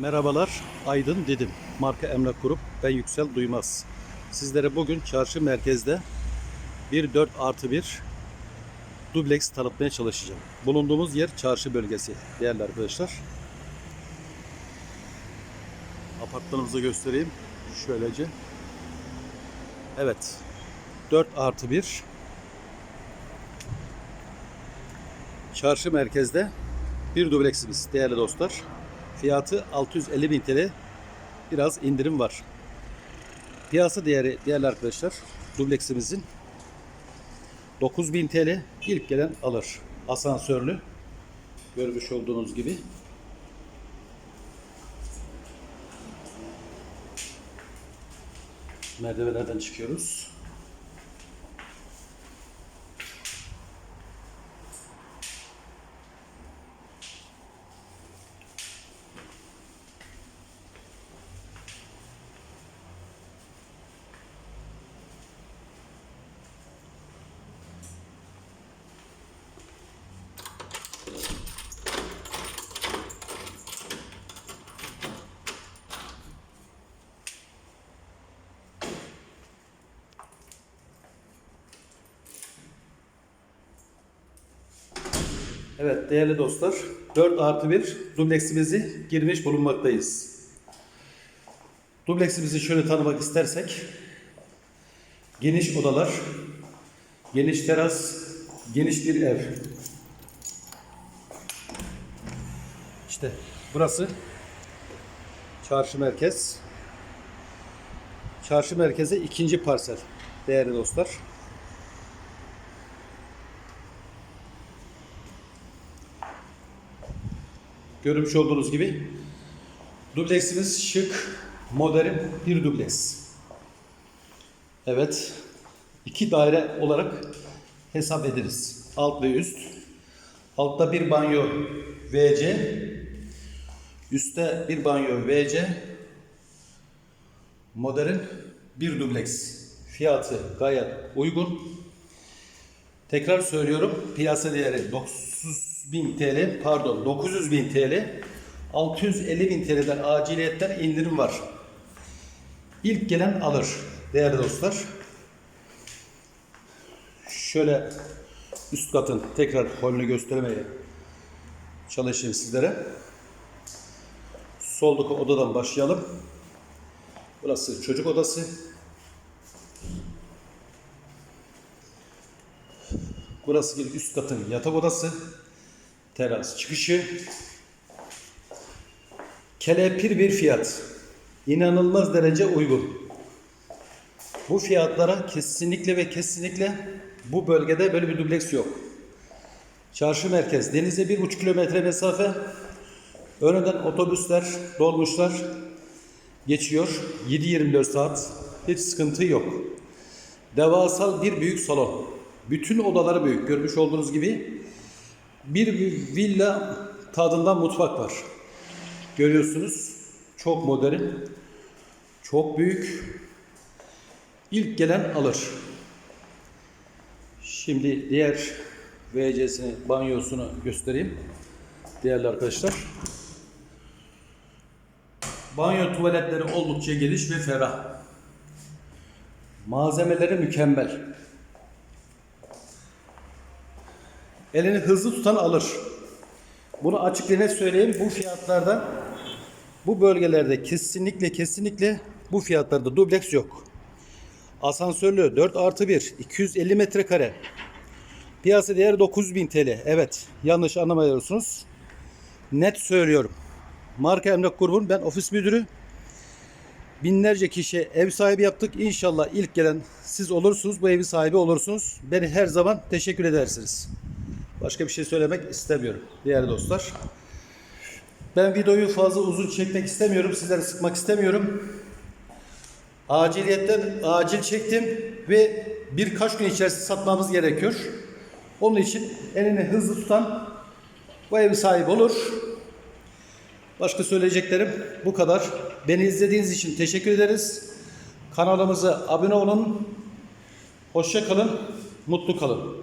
Merhabalar, Aydın Didim. Marka Emlak Grup, ben Yüksel Duymaz. Sizlere bugün çarşı merkezde bir 4 artı 1 dubleks tanıtmaya çalışacağım. Bulunduğumuz yer çarşı bölgesi değerli arkadaşlar. Apartmanımızı göstereyim. Şöylece. Evet. 4 artı 1 Çarşı merkezde bir dubleksimiz değerli dostlar. Fiyatı 650 bin TL. Biraz indirim var. Piyasa değeri değerli arkadaşlar dubleksimizin 9000 TL ilk gelen alır. Asansörlü. Görmüş olduğunuz gibi. Merdivenlerden çıkıyoruz. Evet değerli dostlar 4 artı 1 dubleksimizi girmiş bulunmaktayız. Dubleksimizi şöyle tanımak istersek geniş odalar, geniş teras, geniş bir ev. İşte burası çarşı merkez. Çarşı merkeze ikinci parsel değerli dostlar. Görmüş olduğunuz gibi dubleksimiz şık, modern bir dubleks. Evet, iki daire olarak hesap ederiz. Alt ve üst. Altta bir banyo VC, üstte bir banyo VC, modern bir dubleks. Fiyatı gayet uygun. Tekrar söylüyorum. Piyasa değeri 900 TL, pardon 900 bin TL, 650 bin TL'den aciliyetten indirim var. İlk gelen alır değerli dostlar. Şöyle üst katın tekrar holünü göstermeye çalışayım sizlere. Soldaki odadan başlayalım. Burası çocuk odası. Burası bir üst katın yatak odası. Teras çıkışı. Kelepir bir fiyat. İnanılmaz derece uygun. Bu fiyatlara kesinlikle ve kesinlikle bu bölgede böyle bir dubleks yok. Çarşı merkez. Denize bir buçuk kilometre mesafe. Önünden otobüsler, dolmuşlar geçiyor. 7-24 saat. Hiç sıkıntı yok. Devasal bir büyük salon. Bütün odaları büyük. Görmüş olduğunuz gibi bir villa tadında mutfak var. Görüyorsunuz. Çok modern. Çok büyük. İlk gelen alır. Şimdi diğer WC'sini, banyosunu göstereyim. Değerli arkadaşlar. Banyo tuvaletleri oldukça geniş ve ferah. Malzemeleri mükemmel. Elini hızlı tutan alır. Bunu açık söyleyeyim. Bu fiyatlarda bu bölgelerde kesinlikle kesinlikle bu fiyatlarda dubleks yok. Asansörlü 4 artı 1 250 metrekare. Piyasa değeri 9000 TL. Evet yanlış anlamıyorsunuz. Net söylüyorum. Marka Emlak Grubu'nun ben ofis müdürü. Binlerce kişi ev sahibi yaptık. İnşallah ilk gelen siz olursunuz. Bu evin sahibi olursunuz. Beni her zaman teşekkür edersiniz. Başka bir şey söylemek istemiyorum değerli dostlar. Ben videoyu fazla uzun çekmek istemiyorum. Sizleri sıkmak istemiyorum. Aciliyetten acil çektim ve birkaç gün içerisinde satmamız gerekiyor. Onun için elini hızlı tutan bu ev sahibi olur. Başka söyleyeceklerim bu kadar. Beni izlediğiniz için teşekkür ederiz. Kanalımıza abone olun. Hoşça kalın, mutlu kalın.